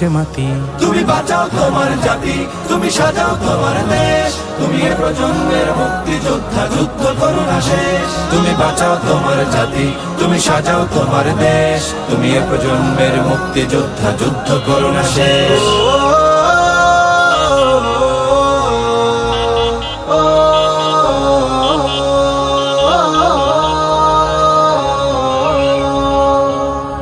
কাঁপছে মাটি। তুমি বাঁচাও তোমার জাতি, তুমি সাজাও তোমার দেশ। তুমি এ প্রজন্মের মুক্তি যোদ্ধা যুদ্ধ করো না শেষ। তুমি বাঁচাও তোমার জাতি, তুমি সাজাও তোমার দেশ। তুমি এ প্রজন্মের মুক্তি যোদ্ধা যুদ্ধ করো না শেষ।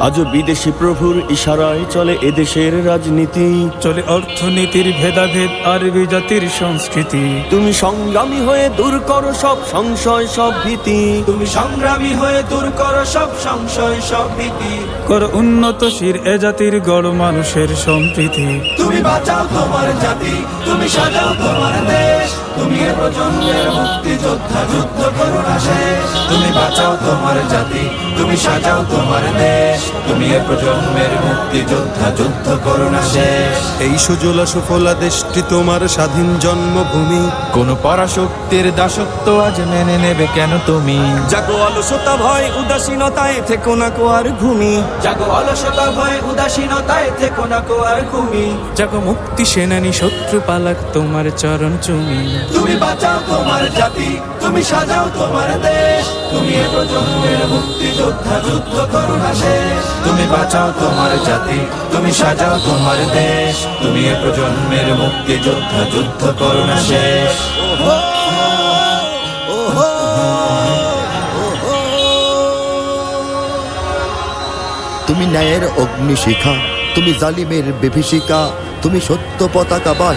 আজও বিদেশি প্রভুর ইশারায় চলে এদেশের রাজনীতি। চলে অর্থনীতির ভেদাভেদ আর বিজাতির সংস্কৃতি। তুমি সংগ্রামী হয়ে দূর করো সব সংশয় সব ভীতি। তুমি সংগ্রামী হয়ে দূর করো সব সংশয় সব ভীতি। কর উন্নতশীল এ জাতির গড় মানুষের সম্প্রীতি। তুমি বাঁচাও তোমার জাতি তুমি সাজাও তোমার দেশ। তুমি প্রজন্মের মুক্তি যোদ্ধা যুদ্ধ করো না শেষ। তুমি বাঁচাও তোমার জাতি তুমি সাজাও তোমার দেশ। তুমি এ প্রজন্মের মুক্তি যোদ্ধা যুদ্ধ করো না শেষ। এই সুজলা সুফলা দেশটি তোমার স্বাধীন জন্মভূমি। কোন পরাশক্তির দাসত্ব আজ মেনে নেবে কেন তুমি? জাগো অলসতা ভয় উদাসীনতায় থেকো না কো আর ঘুমি। জাগো অলসতা ভয় উদাসীনতায় থেকো না কো আর ঘুমি। জাগো মুক্তি সেনানী শত্রু পালাক তোমার চরণ চুমি। তুমি বাঁচাও তোমার জাতি, তুমি সাজাও তোমার দেশ, তুমি এ প্রজন্মের মুক্তি যোদ্ধা যুদ্ধ করো না শেষ। তুমি বাঁচাও তোমার জাতি, তুমি সাজাও তোমার দেশ, তুমি এ প্রজন্মের মুক্তি যোদ্ধা যুদ্ধ করো না শেষ। তুমি ন্যায়ের অগ্নিশিখা, তুমি জালিমের বিভীষিকা, তুমি সত্য পতাকা বাহী।